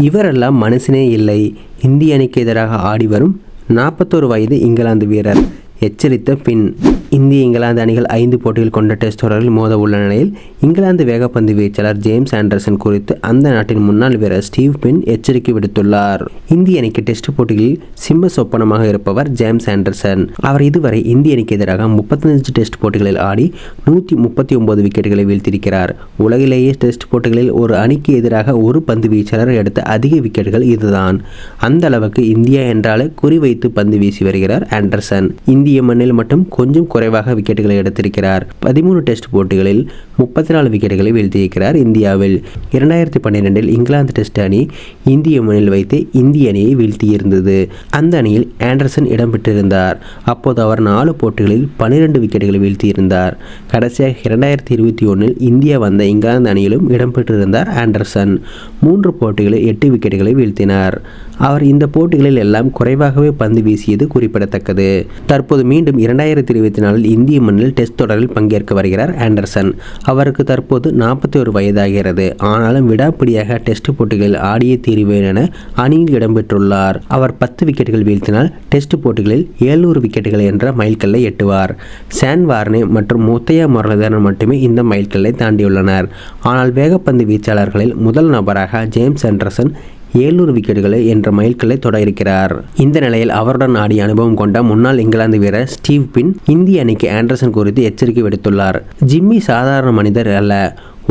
இவரெல்லாம் மனுஷனே இல்லை. இந்திய அணிக்கு எதிராக ஆடி வரும் நாற்பத்தோரு வயது இங்கிலாந்து வீரர். எச்சரித்த பின் இந்திய இங்கிலாந்து அணிகள் ஐந்து போட்டிகள் கொண்ட டெஸ்ட் தொடரில் மோத உள்ள நிலையில் இங்கிலாந்து வேகப்பந்து வீச்சாளர் ஜேம்ஸ் ஆண்டர்சன் குறித்து அந்த நாட்டின் முன்னாள் வீரர் ஸ்டீவ் பின் எச்சரிக்கை விடுத்துள்ளார். இந்திய அணிக்கு டெஸ்ட் போட்டிகளில் சிம்ம சொப்பனமாக இருப்பவர் ஜேம்ஸ் ஆண்டர்சன். அவர் இதுவரை இந்திய அணிக்கு எதிராக முப்பத்தஞ்சு டெஸ்ட் போட்டிகளில் ஆடி நூற்றி முப்பத்தி ஒன்பது விக்கெட்டுகளை வீழ்த்தியிருக்கிறார். உலகிலேயே டெஸ்ட் போட்டிகளில் ஒரு அணிக்கு எதிராக ஒரு பந்து வீச்சாளர் எடுத்த அதிக விக்கெட்டுகள் இதுதான். அந்த அளவுக்கு இந்தியா என்றாலே குறிவைத்து பந்து வீசி வருகிறார் ஆண்டர்சன். இந்திய மண்ணில் மட்டும் கொஞ்சம் குறைவாக விக்கெட்டுகளை எடுத்திருக்கிறார். பதிமூணு டெஸ்ட் போட்டிகளில் முப்பத்தி நாலு விக்கெட்டுகளை வீழ்த்தியிருக்கிறார் இந்தியாவில். இரண்டாயிரத்தி பன்னிரெண்டில் இங்கிலாந்து டெஸ்ட் அணி இந்திய மண்ணில் வைத்து இந்திய அணியை வீழ்த்தியிருந்தது. அந்த அணியில் ஆண்டர்சன் இடம்பெற்றிருந்தார் அப்போது அவர் நாலு போட்டிகளில் பன்னிரெண்டு விக்கெட்டுகளை வீழ்த்தியிருந்தார். கடைசியாக இரண்டாயிரத்தி இருபத்தி ஒன்றில் இந்தியா வந்த இங்கிலாந்து அணியிலும் இடம்பெற்றிருந்தார் ஆண்டர்சன். மூன்று போட்டிகளில் எட்டு விக்கெட்டுகளை வீழ்த்தினார். அவர் இந்த போட்டிகளில் எல்லாம் குறைவாகவே பந்து வீசியது குறிப்பிடத்தக்கது. தற்போது மீண்டும் இரண்டாயிரத்தி இருபத்தி நாலில் இந்திய மண்ணில் டெஸ்ட் தொடரில் பங்கேற்க வருகிறார் ஆண்டர்சன். அவருக்கு தற்போது நாற்பத்தி ஒரு வயதாகிறது. ஆனாலும் விடாப்பிடியாக டெஸ்ட் போட்டிகளில் ஆடியே தீர்வேன் என அணியில் இடம்பெற்றுள்ளார். அவர் பத்து விக்கெட்டுகள் வீழ்த்தினால் டெஸ்ட் போட்டிகளில் ஏழ்நூறு விக்கெட்டுகள் என்ற மைல்கல்லை எட்டுவார். சான் வார்னே மற்றும் முத்தையா முரளிதரன் மட்டுமே இந்த மைல்கல்லை தாண்டியுள்ளனர். ஆனால் வேகப்பந்து வீச்சாளர்களில் முதல் நபராக ஜேம்ஸ் ஆண்டர்சன் ஏழ்நூறு விக்கெட்டுகளை என்ற மைல்கல்லை தொட இருக்கிறார் இந்த நிலையில் அவருடன் ஆடிய அனுபவம் கொண்ட முன்னாள் இங்கிலாந்து வீரர் ஸ்டீவ் பின் இந்திய அணிக்கு ஆண்டர்சன் குறித்து எச்சரிக்கை விடுத்துள்ளார். ஜிம்மி சாதாரண மனிதர் அல்ல.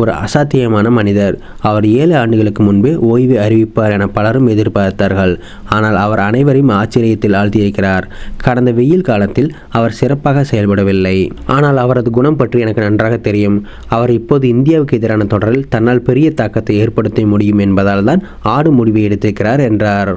ஒரு அசாத்தியமான மனிதர். அவர் ஏழு ஆண்டுகளுக்கு முன்பே ஓய்வு அறிவிப்பார் என பலரும் எதிர்பார்த்தார்கள். ஆனால் அவர் அனைவரையும் ஆச்சரியத்தில் ஆழ்த்தியிருக்கிறார். கடந்த வெயில் காலத்தில் அவர் சிறப்பாக செயல்படவில்லை. ஆனால் அவரது குணம் பற்றி எனக்கு நன்றாக தெரியும். அவர் இப்போது இந்தியாவுக்கு எதிரான தொடரில் தன்னால் பெரிய தாக்கத்தை ஏற்படுத்த முடியும் என்பதால் தான் ஆடு முடிவை எடுத்திருக்கிறார் என்றார்.